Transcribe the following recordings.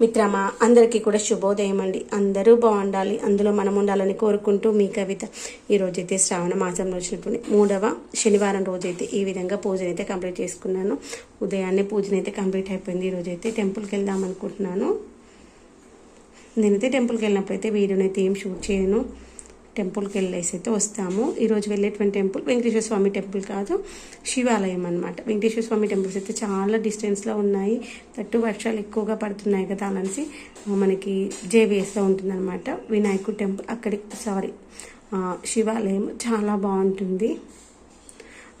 మిత్రమా అందరికీ కూడా శుభోదయం అండి అందరూ బాగుండాలి. అందులో మనం ఉండాలని కోరుకుంటూ మీ కవిత ఈరోజైతే శ్రావణ మాసంలో వచ్చినప్పుడు మూడవ శనివారం రోజైతే ఈ విధంగా పూజనైతే కంప్లీట్ చేసుకున్నాను. ఉదయాన్నే పూజనైతే కంప్లీట్ అయిపోయింది. ఈరోజైతే టెంపుల్కి వెళ్దాం అనుకుంటున్నాను నేనైతే టెంపుల్కి వెళ్ళినప్పుడు అయితే వీడియోనైతే ఏం షూట్ చేయను. టెంపుల్కి వెళ్ళేసి అయితే వస్తాము. ఈరోజు వెళ్ళేటువంటి టెంపుల్ వెంకటేశ్వర స్వామి టెంపుల్ కాదు శివాలయం అనమాట వెంకటేశ్వర స్వామి టెంపుల్స్ అయితే చాలా డిస్టెన్స్లో ఉన్నాయి. తట్టు వర్షాలు ఎక్కువగా పడుతున్నాయి కదా అనేసి మనకి జేవిఎస్లో ఉంటుందన్నమాట. వినాయకుడు టెంపుల్ అక్కడి సారీ శివాలయం చాలా బాగుంటుంది.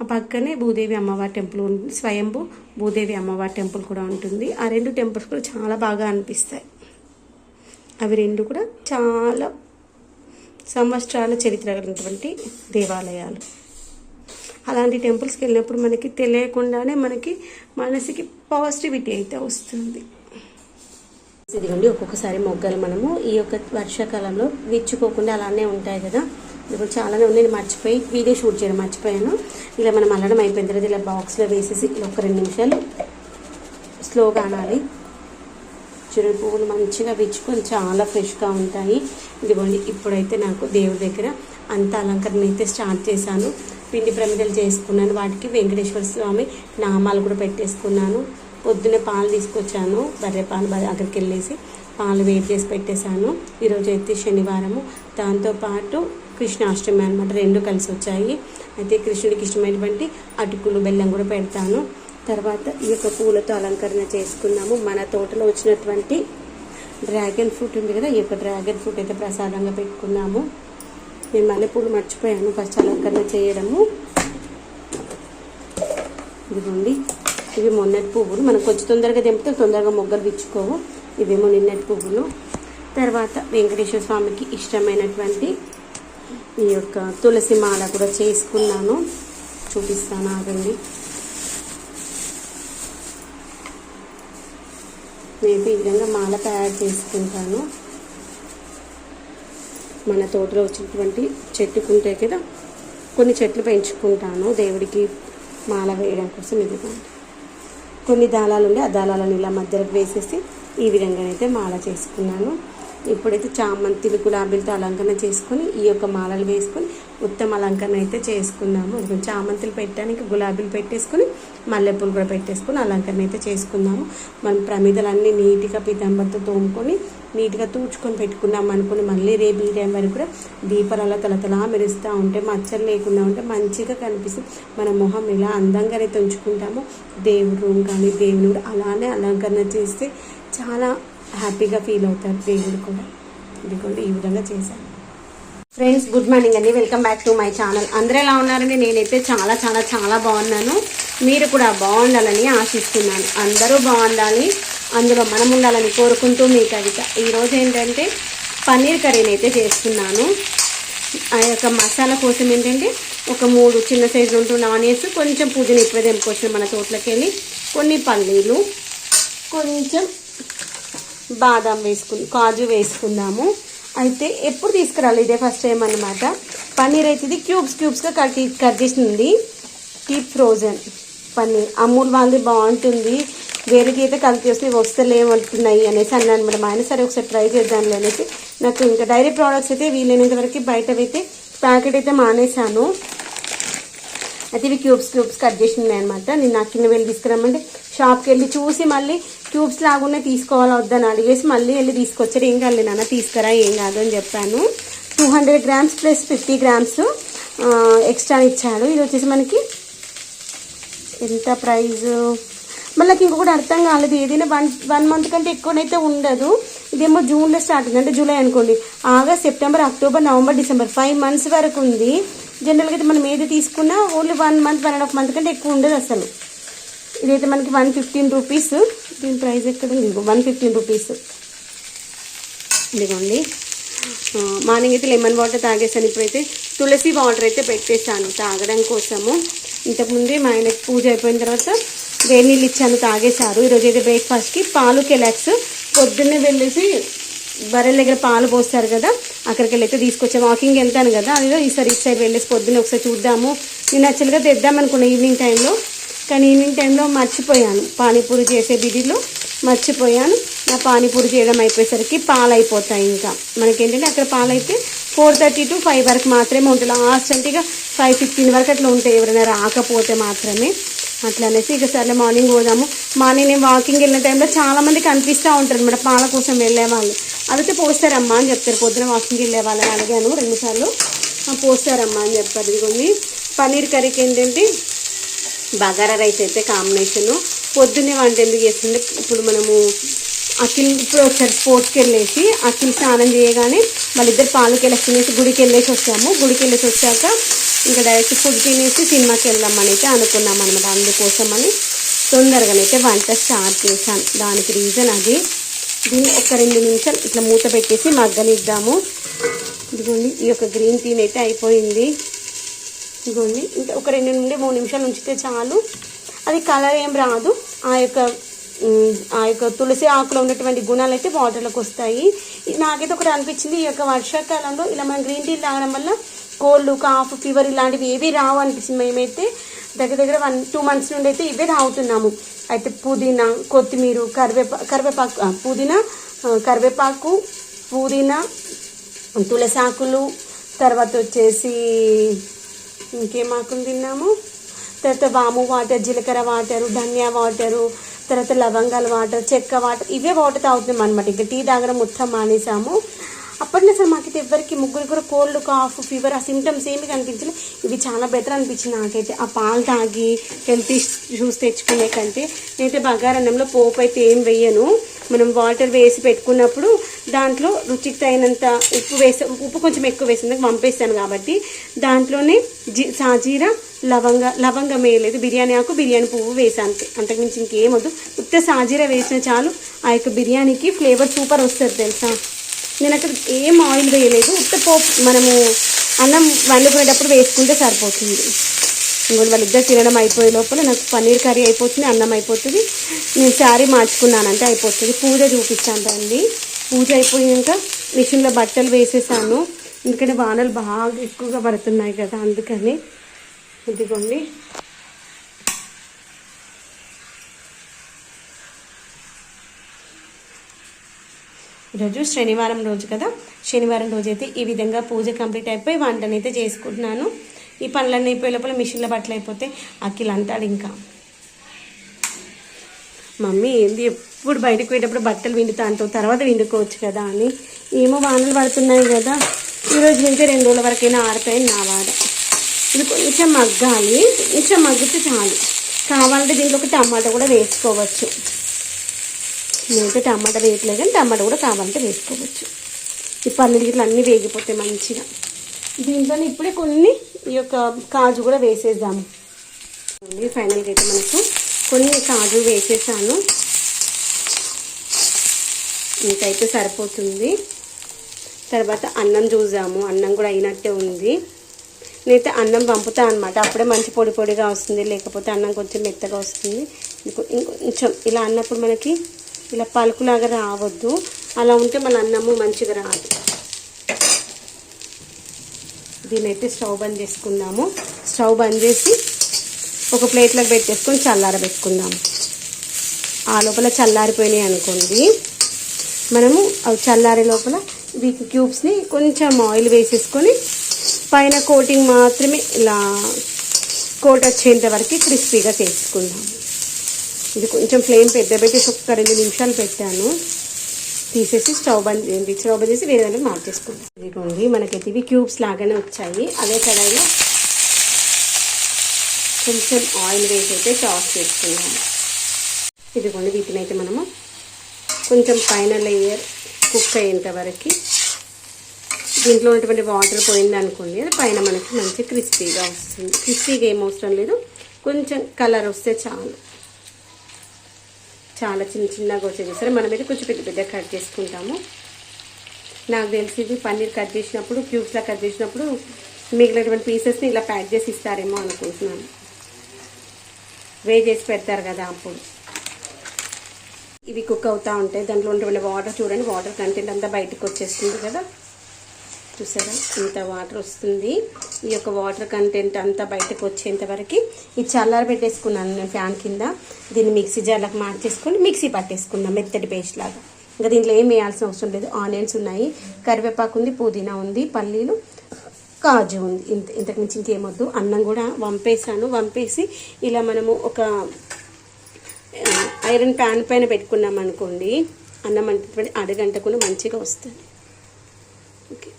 ఆ పక్కనే భూదేవి అమ్మవారి టెంపుల్ ఉంటుంది స్వయంభూ భూదేవి అమ్మవారి టెంపుల్ కూడా ఉంటుంది. ఆ రెండు టెంపుల్స్ కూడా చాలా బాగా అనిపిస్తాయి. అవి రెండు కూడా చాలా సంవత్సరాల చరిత్ర కలిగినటువంటి దేవాలయాలు. అలాంటి టెంపుల్స్కి వెళ్ళినప్పుడు మనకి తెలియకుండానే మనకి మనసుకి పాజిటివిటీ అయితే వస్తుంది. ఇదిగోండి ఒక్కొక్కసారి మొగ్గలు మనము ఈ యొక్క వర్షాకాలంలో విచ్చుకోకుండా అలానే ఉంటాయి కదా. ఇప్పుడు చాలానే ఉన్నాయి నేను మర్చిపోయి వీడియో షూట్ చేయడం మర్చిపోయాను. ఇలా మనం అల్లడం అయిపోయిన తర్వాత ఇలా బాక్స్లో వేసేసి ఒక రెండు నిమిషాలు స్లోగా అనాలి. చిరుడు పువ్వులు మంచిగా విచ్చుకొని చాలా ఫ్రెష్గా ఉంటాయి. ఇదిగోండి ఇప్పుడైతే నాకు దేవుడి దగ్గర అంత అలంకరణ అయితే స్టార్ట్ చేశాను. పిండి ప్రమిదలు చేసుకున్నాను. వాటికి వెంకటేశ్వర స్వామి నామాలు కూడా పెట్టేసుకున్నాను. పొద్దున్నే పాలు తీసుకొచ్చాను. బర్రె పాలు అక్కడికి వెళ్ళేసి పాలు వేడి చేసి పెట్టేశాను. ఈరోజు అయితే శనివారము. దాంతోపాటు కృష్ణాష్టమి అనమాట రెండు కలిసి వచ్చాయి. అయితే కృష్ణుడికి ఇష్టమైనటువంటి అటుకులు బెల్లం కూడా పెడతాను. తర్వాత ఈ యొక్క పూలతో అలంకరణ చేసుకున్నాము. మన తోటలో వచ్చినటువంటి డ్రాగన్ ఫ్రూట్ ఉంది కదా ఈ యొక్క డ్రాగన్ ఫ్రూట్ అయితే ప్రసాదంగా పెట్టుకున్నాము. నేను మల్లెపూలు మర్చిపోయాను ఫస్ట్ అలంకరణ చేయడము. ఇదిగోండి ఇవి మొన్నటి పువ్వులు. మనం కొంచెం తొందరగా తెంపితే తొందరగా మొగ్గలు విచ్చుకోవు. ఇవేమో నిన్నటి పువ్వులు. తర్వాత వెంకటేశ్వర స్వామికి ఇష్టమైనటువంటి ఈ యొక్క తులసి మాల కూడా చేసుకున్నాను. చూపిస్తాను ఆగండి. నేను ఈ విధంగా మాల తయారు చేసుకుంటాను. మన తోటలో వచ్చినటువంటి చెట్టుకుంటే కదా కొన్ని చెట్లు పెంచుకుంటాను దేవుడికి మాల వేయడం కోసం ఇది కొన్ని దాళాలు ఉండే ఆ దాళాలను ఇలా మధ్యలోకి వేసేసి ఈ విధంగానైతే మాల చేసుకున్నాను. ఇప్పుడైతే చామంతిలు గులాబీలతో అలంకరణ చేసుకొని ఈ యొక్క మాలలు వేసుకొని ఉత్తమ అలంకరణ అయితే చేసుకున్నాము. చామంతిలు చామంతులు పెట్టడానికి గులాబీలు పెట్టేసుకొని మల్లెపూలు కూడా పెట్టేసుకొని అలంకరణ అయితే చేసుకున్నాము. మనం ప్రమిదలన్నీ నీట్గా పీతాంబరితో తోముకొని నీట్గా తూచుకొని పెట్టుకున్నాం అనుకుని మళ్ళీ రేపు ఈ టైం వరకు కూడా దీపాలు తలతలా మెరుస్తూ ఉంటే మచ్చలు లేకుండా ఉంటే మంచిగా కనిపిస్తుంది. మన మొహం ఇలా అందంగానే తుంచుకుంటాము దేవుడు రూమ్ కానీ దేవుని కూడా అలానే అలంకరణ చేస్తే చాలా హ్యాపీగా ఫీల్ అవుతారు దేవుడు కూడా. ఇదిగోండి ఈ విధంగా చేశాను ఫ్రెండ్స్ గుడ్ మార్నింగ్ అండి. Welcome back to my channel అందరూ ఎలా ఉన్నారండి? నేనైతే చాలా చాలా చాలా బాగున్నాను. మీరు కూడా బాగుండాలని ఆశిస్తున్నాను. అందరూ బాగుండాలి. అందులో మనం ఉండాలని కోరుకుంటూ మీ కవిత ఈరోజు ఏంటంటే పన్నీర్ కర్రీని అయితే చేస్తున్నాను. ఆ యొక్క మసాలా కోసం ఏంటంటే ఒక మూడు చిన్న సైజు ఉంటున్న ఆనియన్స్ కొంచెం పుదీనా ఇప్పుడే తెంపుకొచ్చిన మన తోటలోకి వెళ్ళి కొన్ని పల్లీలు కొంచెం బాదం వేసుకుని కాజు వేసుకుందాము. అయితే ఎప్పుడు తీసుకురాలి ఇదే ఫస్ట్ టైం అనమాట పన్నీర్ అయితే ఇది క్యూబ్స్ క్యూబ్స్గా కట్ కట్ చేసింది. Deep frozen paneer. అమూల్ వాళ్ళది బాగుంటుంది. వేరేకి అయితే కలిపి వస్తే వస్తలేమంటున్నాయి అనేసి అన్నాను మేడం ఆయన సరే ఒకసారి ట్రై చేద్దాంలే అనేసి నాకు ఇంకా డైరీ ప్రోడక్ట్స్ అయితే వీలైనంత వరకు బయటవైతే ప్యాకెట్ అయితే మానేశాను. అయితే ఇవి క్యూబ్స్ క్యూబ్స్ కట్ చేసినాయి అనమాట నేను నాకు కింద వెళ్ళి తీసుకురమ్మంటే షాప్కి వెళ్ళి చూసి మళ్ళీ ట్యూబ్స్ లాగానే తీసుకోవాలా వద్దని అడిగేసి మళ్ళీ వెళ్ళి తీసుకొచ్చారు ఏం కాదు నాన్న తీసుకురా ఏం కాదు అని చెప్పాను. Two hundred grams plus fifty grams extra ఇచ్చాడు. ఇది వచ్చేసి మనకి ఎంత ప్రైస్? మళ్ళీ ఇంకొకటి అర్థం కాలేదు. ఏదైనా వన్ వన్ మంత్ కంటే ఎక్కువనైతే ఉండదు. ఇదేమో జూన్లో స్టార్ట్ అయింది. అంటే జూలై అనుకోండి. August September October November December five months వరకు ఉంది. జనరల్గా అయితే మనం ఏది తీసుకున్నా only one month one and half month కంటే ఎక్కువ ఉండదు అసలు. ఇదైతే మనకి వన్ ఫిఫ్టీన్ రూపీస్. దీని ప్రైస్ ఎక్కడ ఉంది? One fifteen rupees. ఇదిగోండి. మార్నింగ్ అయితే లెమన్ వాటర్ తాగేసాను. ఇప్పుడైతే తులసి వాటర్ అయితే పెట్టేశాను తాగడం కోసము. ఇంతకుముందే మా ఆయనకి పూజ అయిపోయిన తర్వాత వేడి నీళ్ళు ఇచ్చాను తాగేశారు. ఈరోజు అయితే బ్రేక్ఫాస్ట్కి పాలు కెలాక్స్. పొద్దున్నే వెళ్ళేసి బర్రెల దగ్గర పాలు పోస్తారు కదా అక్కడికి వెళ్ళి అయితే తీసుకొచ్చాము వాకింగ్ వెళ్తాను కదా అదిలో ఈసారి ఇటు సైడ్ వెళ్ళేసి పొద్దున్న ఒకసారి చూద్దాము. నేను యాక్చువల్గా తెద్దాం ఈవినింగ్ టైంలో. కానీ ఈవినింగ్ టైంలో మర్చిపోయాను. పానీపూరి చేసే బిడిలో మర్చిపోయాను. ఆ పానీపూరి చేయడం అయిపోయేసరికి పాలు అయిపోతాయి ఇంకా. మనకేంటంటే అక్కడ పాలు అయితే ఫోర్ థర్టీ టు ఫైవ్ వరకు మాత్రమే ఉంటుంది. లాస్ట్ అంటే ఇక ఫైవ్ ఫిఫ్టీన్ వరకు అట్లా ఉంటాయి ఎవరైనా రాకపోతే మాత్రమే. అట్లా అనేసి ఇక సర్లే మార్నింగ్ పోదాము. మార్నింగ్ నేను వాకింగ్ వెళ్ళిన టైంలో చాలామంది కనిపిస్తూ ఉంటారు అనమాట పాల కోసం వెళ్ళే వాళ్ళు. అడిగితే పోస్తారమ్మా అని చెప్తారు. పొద్దున వాకింగ్ వెళ్ళే వాళ్ళని అడిగాను. రెండుసార్లు "ఆ, పోస్తారమ్మా అని చెప్తారు. ఇదిగోండి పన్నీర్ కర్రీకి ఏంటంటే బగారా రైస్ అయితే కాంబినేషను. పొద్దున్నే వంట ఎందుకు చేస్తుంటే ఇప్పుడు మనము అఖిల్ ఇప్పుడు ఒకసారి స్పోర్ట్స్కి వెళ్ళేసి అఖిల్ స్నానం చేయగానే వాళ్ళిద్దరు పాలకి వెళ్ళేసి గుడికి వెళ్ళేసి వచ్చాము. గుడికి వెళ్ళేసి వచ్చాక ఇంకా డైరెక్ట్ ఫుడ్ తినేసి సినిమాకి వెళ్దామని అయితే అనుకున్నాం అనమాట అందుకోసమని తొందరగానైతే వంట స్టార్ట్ చేశాను. దానికి రీజన్ అది. దీన్ని ఒక రెండు నిమిషాలు ఇట్లా మూత పెట్టేసి మగ్గనిద్దాము. ఇదిగోండి ఈ యొక్క గ్రీన్ టీని అయితే అయిపోయింది. ఇదిగోండి. ఇంకా ఒక రెండు నుండి మూడు నిమిషాలు ఉంచితే చాలు. అది కలర్ ఏం రాదు. ఆ యొక్క ఆ యొక్క తులసి ఆకులో ఉన్నటువంటి గుణాలు అయితే వాటర్లోకి వస్తాయి. నాకైతే ఒకటి అనిపించింది ఈ యొక్క వర్షాకాలంలో ఇలా మనం గ్రీన్ టీ తాగడం వల్ల కోల్డ్ కాఫ్ ఫీవర్ ఇలాంటివి ఏవి రావు అనిపించింది మేమైతే దగ్గర దగ్గర వన్ టూ మంత్స్ నుండి అయితే ఇవే తాగుతున్నాము. అయితే పుదీనా కొత్తిమీర కరివేపా కరివేపాకు పుదీనా కరివేపాకు పుదీనా తులసాకులు తర్వాత వచ్చేసి ఇంకేం ఆకులు తిన్నాము? తర్వాత వాము వాటర్ జీలకర్ర వాటరు ధనియా వాటరు తర్వాత లవంగాల వాటర్ చెక్క వాటర్ ఇవే వాటర్ తాగుతున్నాం అనమాట ఇంకా టీ తాగడం మొత్తం మానేసాము. అప్పట్లో అసలు మాకైతే ఎవరికి ముగ్గురు కూడా కోల్డ్ కాఫ్ ఫీవర్ ఆ సిమ్టమ్స్ ఏమి కనిపించలేదు ఇవి చాలా బెటర్ అనిపించింది నాకైతే. ఆ పాలు తాగి హెల్త్ ఇష్యూస్ తెచ్చుకునే కంటే నేనైతే బగారన్నంలో పోపు అయితే ఏం వేయను. మనం వాటర్ వేసి పెట్టుకున్నప్పుడు దాంట్లో రుచికి తగినంత ఉప్పు వేసా ఉప్పు కొంచెం ఎక్కువ వేసింది పంపేస్తాను కాబట్టి దాంట్లోనే జీ సాజీరా లవంగ లవంగం వేయలేదు బిర్యానీ ఆకు బిర్యానీ పువ్వు వేసాను అంతకుమించి ఇంకేం వద్దు. ఉత్త సాజీరా వేసిన చాలు. ఆ యొక్క బిర్యానీకి ఫ్లేవర్ సూపర్ వస్తుంది తెలుసా? నేను అక్కడ ఏం ఆయిల్ వేయలేదు. ఉత్త పోపు మనము అన్నం వండుకునేటప్పుడు వేసుకుంటే సరిపోతుంది. ఇంకోటి వాళ్ళిద్దరు తినడం అయిపోయే లోపల నాకు పన్నీర్ కర్రీ అయిపోతుంది అన్నం అయిపోతుంది. నేను శారీ మార్చుకున్నానంటే అయిపోతుంది. పూజ చూపిస్తాను రండి. పూజ అయిపోయాక మిషన్లో బట్టలు వేసేసాను. ఎందుకంటే వానలు బాగా ఎక్కువగా పడుతున్నాయి కదా అందుకని ఇదిగోండి. ఈరోజు శనివారం రోజు కదా. శనివారం రోజు అయితే ఈ విధంగా పూజ కంప్లీట్ అయిపోయి వంటనైతే చేసుకుంటున్నాను. ఈ పనులన్నీ అయిపోయే లోపల మిషన్లో బట్టలు అయిపోతే అఖిల్ అంటాడు ఇంకా. మమ్మీ ఏంది? ఎప్పుడు బయటకు పోయేటప్పుడు బట్టలు విండుతా అంటావు? తర్వాత విండుకోవచ్చు కదా అని. ఏమో వానలు పడుతున్నాయి కదా. ఈరోజు నుంచి రెండు రోజుల వరకైనా ఆడతాయని నా వాద ఇది కొంచెం మగ్గాలి. కొంచెం మగ్గితే చాలు. కావాలంటే దీంట్లో ఒక టమాటా కూడా వేసుకోవచ్చు. నేనైతే టమాటా వేయట్లేదు కానీ టమాటా కూడా కావాలంటే వేసుకోవచ్చు. ఈ పన్నీర్ గిట్ల అన్నీ వేగిపోతాయి మంచిగా. దీంట్లో ఇప్పుడే కొన్ని ఈ యొక్క కాజు కూడా వేసేద్దాము. ఫైనల్గా అయితే మనకు కొన్ని కాజు వేసేసాను. ఇంకైతే సరిపోతుంది. తర్వాత అన్నం చూసాము. అన్నం కూడా అయినట్టే ఉంది. నేనైతే అన్నం పంపుతా అనమాట అప్పుడే మంచి పొడి పొడిగా వస్తుంది. లేకపోతే అన్నం కొంచెం మెత్తగా వస్తుంది. ఇంకొంచెం ఇలా అన్నప్పుడు మనకి ఇలా పలుకులాగా రావద్దు. అలా ఉంటే మన అన్నము మంచిగా రాదు. దీన్నైతే స్టవ్ బంద్ చేసుకుందాము. స్టవ్ బంద్ చేసి ఒక ప్లేట్లోకి పెట్టేసుకొని చల్లారబెట్టుకుందాము. ఆ లోపల చల్లారిపోయినాయి అనుకోండి. మనము అవి చల్లారే లోపల వీటి క్యూబ్స్ని కొంచెం ఆయిల్ వేసేసుకొని పైన కోటింగ్ మాత్రమే ఇలా కోట్ వచ్చేంత వరకు క్రిస్పీగా చేసుకుందాం ఇది కొంచెం ఫ్లేమ్ పెద్ద పెట్టేసి ఒక రెండు నిమిషాలు పెట్టాను. తీసేసి స్టవ్ బంద్ ఏంటి స్టవ్ బంద్ చేసి వేరే దానికి మార్చేసుకుందాం ఇదిగోండి మనకైతే ఇవి క్యూబ్స్ లాగానే వచ్చాయి. అదే కడాయిలో కొంచెం ఆయిల్ వేసి అయితే టాస్ చేసుకున్నాము ఇదిగోండి వీటిని అయితే మనము కొంచెం పైన లేయర్ కుక్ అయ్యేంత వరకు దీంట్లో ఉన్నటువంటి వాటర్ పోయింది అనుకోండి అది పైన మనకి మంచి క్రిస్పీగా వస్తుంది. క్రిస్పీగా ఏం అవసరం లేదు కొంచెం కలర్ వస్తే చాలు. చాలా చిన్న చిన్నగా వచ్చేది సరే మనమైతే కొంచెం పెద్ద పెద్ద కట్ చేసుకుంటాము. నాకు తెలిసింది పన్నీర్ కట్ చేసినప్పుడు క్యూబ్స్లా కట్ చేసినప్పుడు మిగిలినటువంటి పీసెస్ని ఇలా ప్యాక్ చేసి ఇస్తారేమో అనుకుంటున్నాను. వే చేసి పెడతారు కదా అప్పుడు. ఇవి కుక్ అవుతూ ఉంటాయి. దాంట్లో ఉన్నటువంటి వాటర్ చూడండి. వాటర్ కంటెంట్ అంతా బయటకు వచ్చేస్తుంది కదా. చూసారా ఇంత వాటర్ వస్తుంది. ఈ యొక్క వాటర్ కంటెంట్ అంతా బయటకు వచ్చేంత వరకు ఇది చల్లార పెట్టేసుకున్నాను నేను ఫ్యాన్ కింద. దీన్ని మిక్సీ జార్లకు మార్చేసుకొని మిక్సీ పట్టేసుకున్నాం మెత్తటి పేస్ట్ లాగా. ఇంకా దీంట్లో ఏం వేయాల్సిన అవసరం లేదు. ఆనియన్స్ ఉన్నాయి. కరివేపాకు ఉంది పుదీనా ఉంది పల్లీలు కాజు ఉంది. ఇంత ఇంతకు మించి ఇంకేమొద్దు అన్నం కూడా వంపేసాను వంపేసి ఇలా మనము ఒక ఐరన్ ప్యాన్ పైన పెట్టుకున్నాం అనుకోండి అన్నం అంటే అడగంటకుండా మంచిగా వస్తుంది. ఓకే.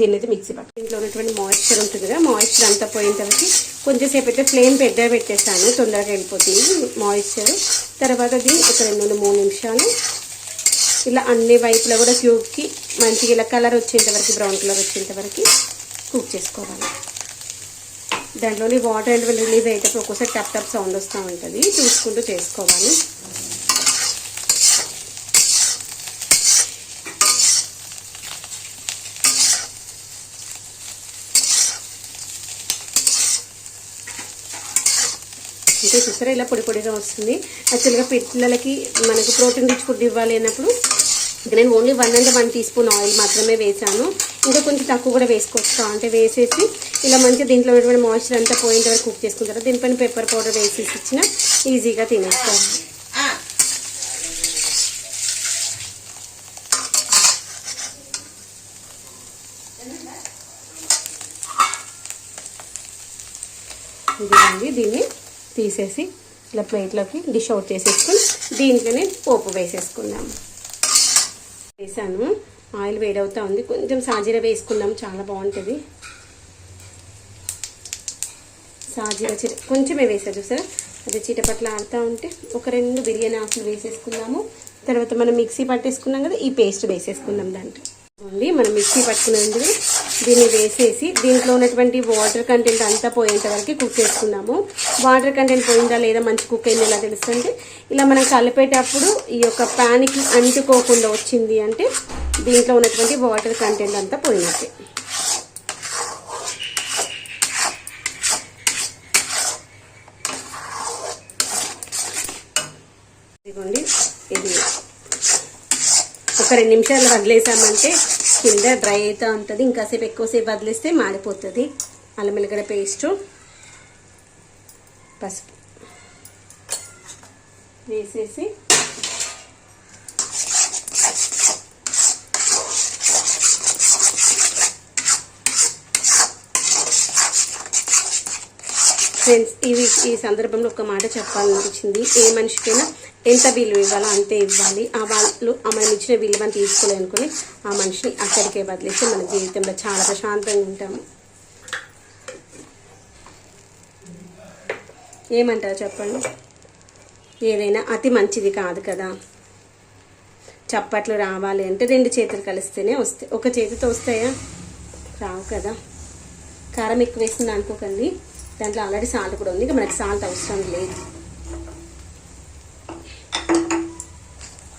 దీన్ని అయితే మిక్సీ పట్టు. దీంట్లో ఉన్నటువంటి మాయిశ్చర్ ఉంటుంది కదా మాయిశ్చర్ అంతా పోయిన తర్వాత కొంచెంసేపు అయితే ఫ్లేమ్ పెద్దగా పెట్టేస్తాను తొందరగా వెళ్ళిపోతుంది మాయిశ్చర్ తర్వాత దీన్ని ఒక రెండు నుండి మూడు నిమిషాలు ఇలా అన్ని వైపులా కూడా క్యూబ్కి మంచిగా ఇలా కలర్ వచ్చేంత వరకు బ్రౌన్ కలర్ వచ్చేంత వరకు కుక్ చేసుకోవాలి. దాంట్లోని వాటర్ అండ్ రిలీజ్ అయ్యేటప్పుడు ఒక్కోసారి టప్ టప్ సౌండ్ వస్తూ ఉంటుంది చూసుకుంటూ చేసుకోవాలి. అంటే చూసారా ఇలా పొడి పొడిగా వస్తుంది. యాక్చువల్గా పిల్లలకి మనకు ప్రోటీన్ రిచ్ ఫుడ్ ఇవ్వాలి అన్నప్పుడు ఇక నేను only one and one teaspoon oil మాత్రమే వేసాను. ఇంకా కొంచెం తక్కువ కూడా వేసుకోవచ్చు? అంటే వేసేసి ఇలా మంచిగా దీంట్లో ఉన్నటువంటి మాయిశ్చర్ అంతా పోయిన వరకు కుక్ చేసుకున్న తర్వాత దీనిపైన పెప్పర్ పౌడర్ వేసేసి ఇచ్చిన ఈజీగా తినేస్తాను. ఇదిగోండి దీన్ని తీసేసి ఇలా ప్లేట్లోకి డిష్ అవుట్ చేసేసుకుని దీంట్లోనే పోపు వేసేసుకుందాం. వేసాను. ఆయిల్ వేడవుతూ ఉంది. కొంచెం సాజీర వేసుకుందాం. చాలా బాగుంటుంది. సాజీర చిర కొంచెమే వేసా చూసారా? అదే చీటపట్ల ఆడుతూ ఉంటే ఒక రెండు బిర్యానీ ఆకులు వేసేసుకుందాము. తర్వాత మనం మిక్సీ పట్టేసుకున్నాం కదా ఈ పేస్ట్ వేసేసుకుందాం దాంట్లో. ఉంది. మనం మిక్సీ పట్టుకున్నందుకు దీన్ని వేసేసి దీంట్లో ఉన్నటువంటి వాటర్ కంటెంట్ అంతా పోయేంత వరకు కుక్ చేసుకున్నాము. వాటర్ కంటెంట్ పోయిందా లేదా మంచి కుక్ అయింది ఎలా తెలుస్తుంది? ఇలా మనం కలిపేటప్పుడు ఈ యొక్క ప్యాన్కి అంటుకోకుండా వచ్చింది అంటే దీంట్లో ఉన్నటువంటి వాటర్ కంటెంట్ అంతా పోయినట్టే ఇదిగోండి ఇది ఒక రెండు నిమిషాలు వదిలేసామంటే కింద డ్రై అవుతూ ఉంటుంది. ఇంకాసేపు ఎక్కువసేపు వదిలేస్తే మాడిపోతుంది. అల్లం వెల్లిగడ్డ పేస్టు పసుపు వేసేసి ఫ్రెండ్స్ ఇవి ఈ సందర్భంలో ఒక మాట చెప్పాలనిపించింది. ఏ మనిషికైనా ఎంత విలువ ఇవ్వాలో అంతే ఇవ్వాలి. ఆ వాళ్ళు ఆ మనం ఇచ్చిన విలువని తీసుకోలేనుకుని ఆ మనిషిని అక్కడికే వదిలేసి మన జీవితంలో చాలా ప్రశాంతంగా ఉంటాము. ఏమంటారు చెప్పండి? ఏదైనా అతి మంచిది కాదు కదా. చప్పట్లు రావాలి అంటే రెండు చేతులు కలిస్తేనే వస్తాయి. ఒక చేతితో వస్తాయా? రావు కదా. కారం ఎక్కువ వేసింది అనుకోకండి. దాంట్లో ఆల్రెడీ సాల్ట్ కూడా ఉంది. ఇక మనకి సాల్ట్ అవసరం లేదు.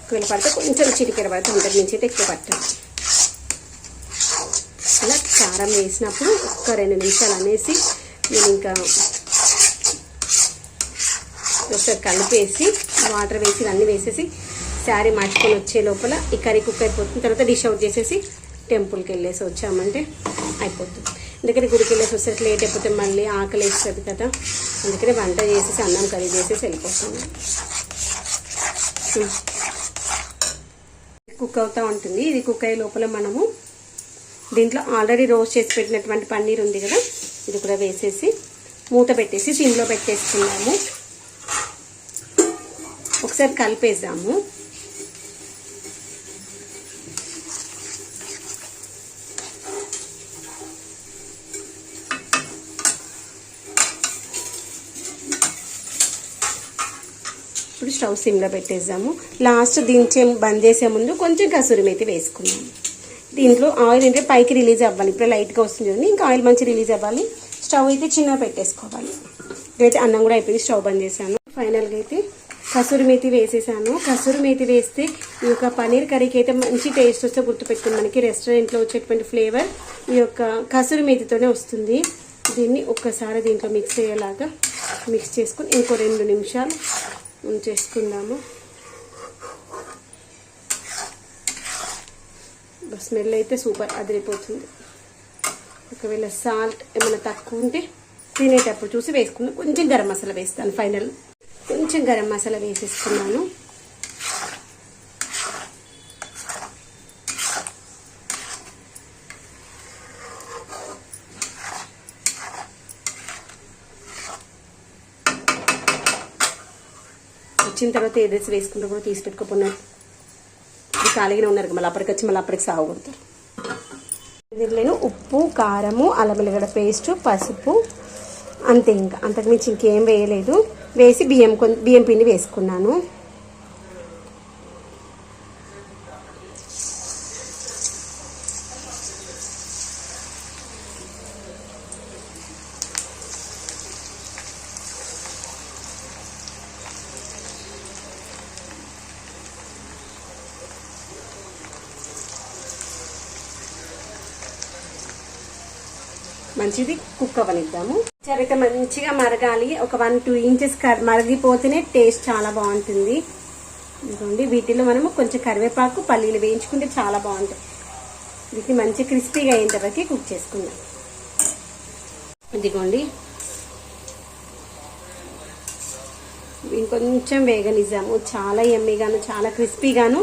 ఒకవేళ పడితే కొంచెం చిటికెర పడితే ఉంటుంది నుంచి అయితే ఎక్కువ పట్టాలి అలా కారం వేసినప్పుడు ఒక్క రెండు నిమిషాలు అనేసి నేను ఇంకా ఒకసారి కలిపేసి వాటర్ వేసి అన్నీ వేసేసి శారీ మార్చుకొని వచ్చే లోపల ఈ కర్రీ కుక్ అయిపోతుంది. తర్వాత డిష్ అవుట్ చేసేసి టెంపుల్కి వెళ్ళేసి వచ్చామంటే అయిపోతుంది. అందుకని గుడికి వెళ్ళేసి వస్తే లేట్ అయిపోతే మళ్ళీ ఆకలి వేస్తుంది కదా. అందుకని వంట చేసేసి అన్నం కర్రీ చేసేసి వెళ్ళిపోతాను. కుక్ అవుతూ ఉంటుంది. ఇది కుక్ అయ్యే లోపల మనము దీంట్లో ఆల్రెడీ రోస్ట్ చేసి పెట్టినటువంటి పన్నీర్ ఉంది కదా ఇది కూడా వేసేసి మూత పెట్టేసి సిమ్లో పెట్టేసుకున్నాము. ఒకసారి కలిపేద్దాము ఇప్పుడు స్టవ్ సిమ్లో పెట్టేసాము లాస్ట్ దించే బంద్ చేసే ముందు కొంచెం కసూరి మేతి వేసుకున్నాము దీంట్లో ఆయిల్ అంటే పైకి రిలీజ్ అవ్వాలి. ఇప్పుడు లైట్గా వస్తుంది చూడండి. ఇంకా ఆయిల్ మంచి రిలీజ్ అవ్వాలి. స్టవ్ అయితే చిన్నగా పెట్టేసుకోవాలి. ఇదైతే అన్నం కూడా అయిపోయింది. స్టవ్ బంద్ చేశాను. ఫైనల్గా అయితే కసూరి మేతి వేసేసాను. కసూరి మేతి వేస్తే ఈ యొక్క పనీర్ కర్రీకి అయితే మంచి టేస్ట్ వస్తే గుర్తుపెట్టుకుంది మనకి రెస్టారెంట్లో వచ్చేటువంటి ఫ్లేవర్ ఈ యొక్క కసూరి మేతితోనే వస్తుంది. దీన్ని ఒక్కసారి దీంట్లో మిక్స్ అయ్యేలాగా మిక్స్ చేసుకుని ఇంకో రెండు నిమిషాలు ఉంచేసుకుందాము స్మెల్ అయితే సూపర్ అదిరిపోతుంది. ఒకవేళ సాల్ట్ ఏమైనా తక్కువ ఉంటే తినేటప్పుడు చూసి వేసుకున్నాను కొంచెం గరం మసాలా వేస్తాను ఫైనల్. కొంచెం గరం మసాలా వేసేసుకున్నాను. వచ్చిన తర్వాత ఏదైతే వేసుకుంటే కూడా తీసి పెట్టుకోపోయినారు ఇది ఖాళీగానే ఉన్నారు మళ్ళీ అప్పటికి వచ్చి మళ్ళీ అప్పటికి సాగు కొడతారు. ఉప్పు కారము అల్లం పేస్ట్ పసుపు అంతే ఇంకా. అంతకుమించి ఇంకేం వేయలేదు. వేసి బియ్యం బియ్యం పిండి వేసుకున్నాను. మంచిది కుక్ అవ్వనిద్దాము సరైతే మంచిగా మరగాలి. ఒక వన్ టూ ఇంచెస్ మరిగిపోతేనే టేస్ట్ చాలా బాగుంటుంది. ఇదిగోండి వీటిలో మనము కొంచెం కరివేపాకు పల్లీలు వేయించుకుంటే చాలా బాగుంటాయి. వీటిని మంచి క్రిస్పీగా అయిన తర్వాత కుక్ చేసుకుందాం. ఇదిగోండి. ఇంకొంచెం వేగనిద్దాము. చాలా ఎమ్మిగాను చాలా క్రిస్పీగాను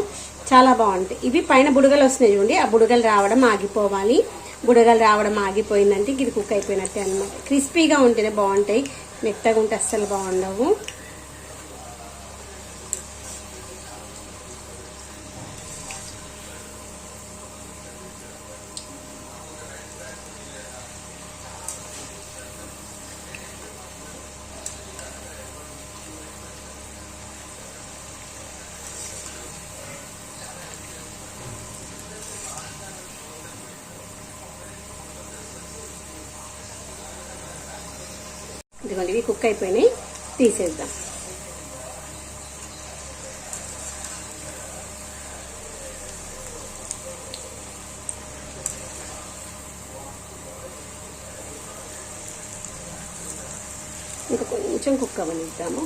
చాలా బాగుంటాయి. ఇవి పైన బుడగలు వస్తున్నాయి చూడండి. ఆ బుడగలు రావడం ఆగిపోవాలి. బుడగలు రావడం ఆగిపోయిందంటే ఇది కుక్ అయిపోయినట్టే అనమాట క్రిస్పీగా ఉంటేనే బాగుంటాయి. మెత్తగా ఉంటే అస్సలు బాగుండవు. ఇదిగోండి ఇవి కుక్ అయిపోయినాయి తీసేద్దాం. ఇంకా కొంచెం కుక్ అవ్వనిద్దాము.